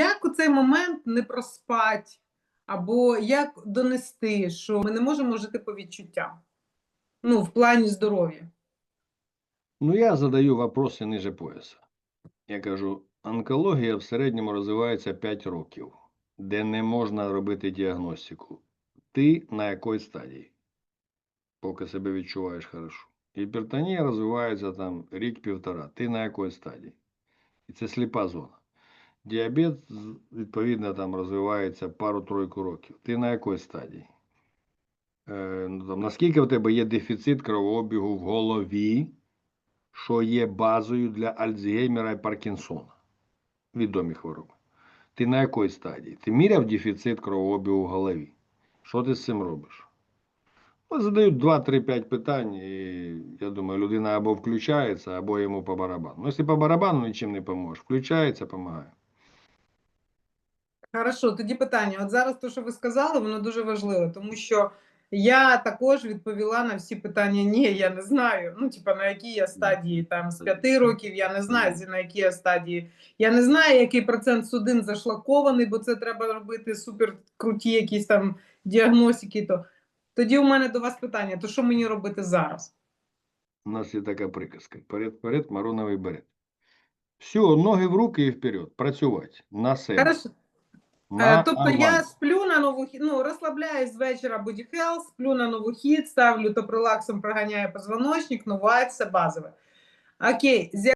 як у цей момент не проспати, або як донести, що ми не можемо жити по відчуттям? Ну, в плані здоров'я. Ну, я задаю вопроси ниже пояса. Я кажу, онкологія в середньому розвивається 5 років, де не можна робити діагностику. Ти на якій стадії? Поки себе відчуваєш хорошо. Гіпертонія розвивається там рік-півтора. Ти на якій стадії? І це сліпа зона. Діабет, відповідно, там розвивається пару-тройку років. Ти на якій стадії? Е, ну, там, наскільки в тебе є дефіцит кровообігу в голові, що є базою для Альцгеймера і Паркінсона? Відомі хвороби. Ти на якій стадії? Ти міряв дефіцит кровообігу в голові? Що ти з цим робиш? Ну, задають 2-3-5 питань, і я думаю, людина або включається, або йому по барабану. Ну, якщо по барабану нічим не поможеш, включається, допомагає. Хорошо, тоді питання. От зараз те, що ви сказали, воно дуже важливо, тому що я також відповіла на всі питання. Ні, я не знаю. Ну, типа, на якій я стадії там з п'яти років, я не знаю, на якій я стадії. Я не знаю, який процент судин зашлакований, бо це треба робити супер круті якісь там діагностики. То тоді у мене до вас питання: то що мені робити зараз? У нас є така приказка. Вперед, мароновий берет. Все, ноги в руки і вперед. Працювати на себе. Хорошо. На Е, Тобто онлайн. я сплю на нову хід, ну розслабляюсь з вечора бодіхел, сплю на нову хід, ставлю то прилаксом, проганяю позвоночник, ну вайт, все базове. Окей, з